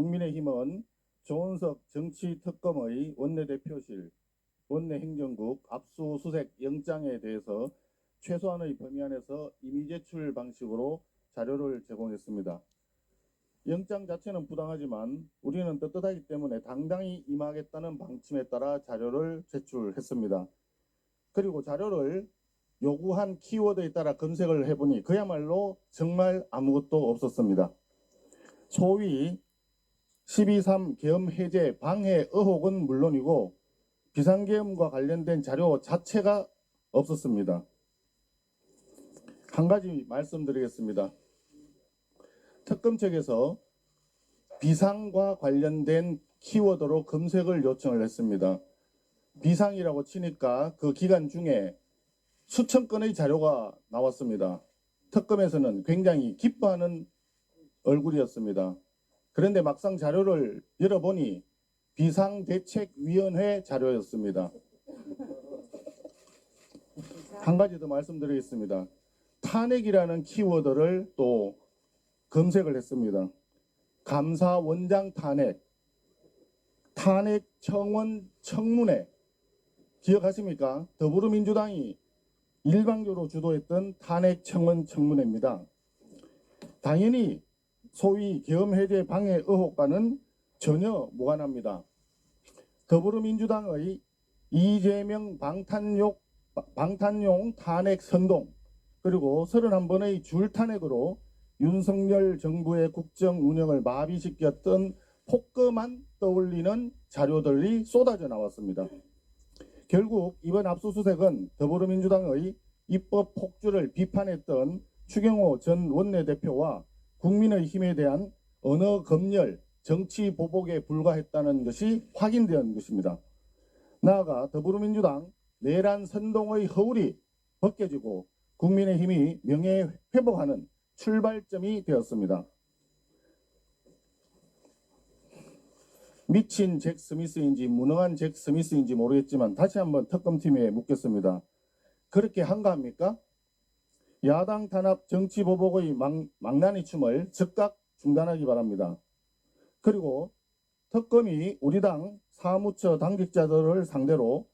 국민의힘은 조은석 정치특검의 원내대표실, 원내행정국 압수수색 영장에 대해서 최소한의 범위 안에서 임의 제출 방식으로 자료를 제공했습니다. 영장 자체는 부당하지만 우리는 떳떳하기 때문에 당당히 임하겠다는 방침에 따라 자료를 제출했습니다. 그리고 자료를 요구한 키워드에 따라 검색을 해보니 그야말로 정말 아무것도 없었습니다. 소위 12.3 계엄 해제 방해 의혹은 물론이고 비상계엄과 관련된 자료 자체가 없었습니다. 한 가지 말씀드리겠습니다. 특검 측에서 비상과 관련된 키워드로 검색을 요청을 했습니다. 비상이라고 치니까 그 기간 중에 수천 건의 자료가 나왔습니다. 특검에서는 굉장히 기뻐하는 얼굴이었습니다. 그런데 막상 자료를 열어보니 비상대책위원회 자료였습니다. 한 가지 더 말씀드리겠습니다. 탄핵이라는 키워드를 또 검색을 했습니다. 감사원장 탄핵, 탄핵 청원 청문회 기억하십니까? 더불어민주당이 일방적으로 주도했던 탄핵 청원 청문회입니다. 당연히 소위 계엄 해제 방해 의혹과는 전혀 무관합니다. 더불어민주당의 이재명 방탄용, 방탄용 탄핵 선동 그리고 31번의 줄 탄핵으로 윤석열 정부의 국정 운영을 마비시켰던 폭거만 떠올리는 자료들이 쏟아져 나왔습니다. 결국 이번 압수수색은 더불어민주당의 입법 폭주를 비판했던 추경호 전 원내대표와 국민의힘에 대한 언어 검열, 정치 보복에 불과했다는 것이 확인된 것입니다. 나아가 더불어민주당 내란 선동의 허울이 벗겨지고 국민의힘이 명예 회복하는 출발점이 되었습니다. 미친 잭 스미스인지 무능한 잭 스미스인지 모르겠지만 다시 한번 특검팀에 묻겠습니다. 그렇게 한가합니까? 야당 탄압 정치 보복의 망, 망나니 춤을 즉각 중단하기 바랍니다. 그리고 특검이 우리 당 사무처 당직자들을 상대로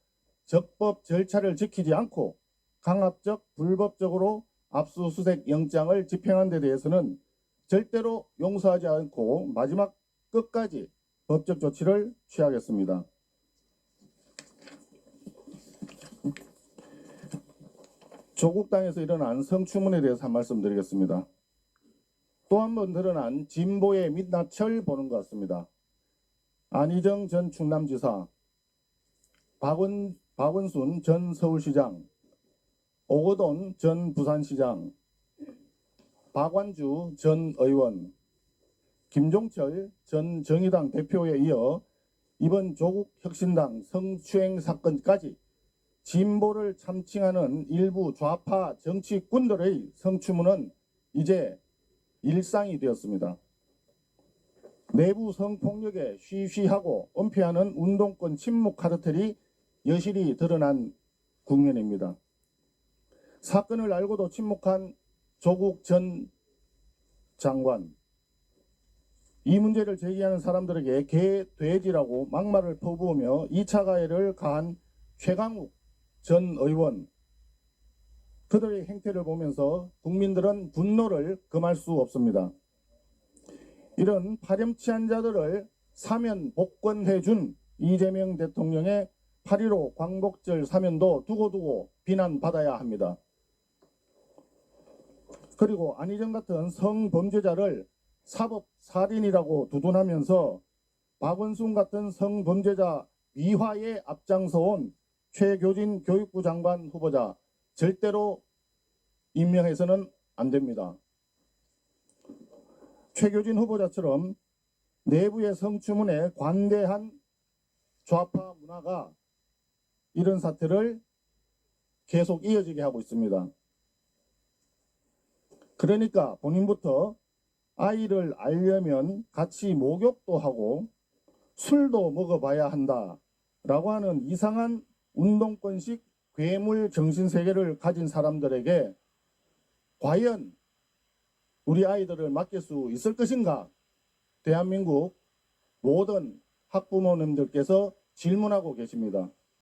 적법 절차를 지키지 않고 강압적 불법적으로 압수수색 영장을 집행한 데 대해서는 절대로 용서하지 않고 마지막 끝까지 법적 조치를 취하겠습니다. 조국 땅에서 일어난 성추문에 대해서 한 말씀 드리겠습니다. 또 한 번 드러난 진보의 민낯을 보는 것 같습니다. 안희정 전 충남지사, 박원, 박원순 전 서울시장, 오거돈 전 부산시장, 박완주 전 의원, 김종철 전 정의당 대표에 이어 이번 조국 혁신당 성추행 사건까지 진보를 참칭하는 일부 좌파 정치꾼들의 성추문은 이제 일상이 되었습니다. 내부 성폭력에 쉬쉬하고 은폐하는 운동권 침묵 카르텔이 여실히 드러난 국면입니다. 사건을 알고도 침묵한 조국 전 장관, 이 문제를 제기하는 사람들에게 개, 돼지라고 막말을 퍼부으며 2차 가해를 가한 최강욱 전 의원, 그들의 행태를 보면서 국민들은 분노를 금할 수 없습니다. 이런 파렴치한 자들을 사면 복권해준 이재명 대통령의 8.15 광복절 사면도 두고두고 비난받아야 합니다. 그리고 안희정 같은 성범죄자를 사법 살인이라고 두둔하면서 박원순 같은 성범죄자 위화에 앞장서온 최교진 교육부 장관 후보자 절대로 임명해서는 안 됩니다. 최교진 후보자처럼 내부의 성추문에 관대한 좌파 문화가 이런 사태를 계속 이어지게 하고 있습니다. 그러니까 본인부터 아이를 알려면 같이 목욕도 하고 술도 먹어봐야 한다 라고 하는 이상한 운동권식 괴물 정신 세계를 가진 사람들에게 과연 우리 아이들을 맡길 수 있을 것인가? 대한민국 모든 학부모님들께서 질문하고 계십니다.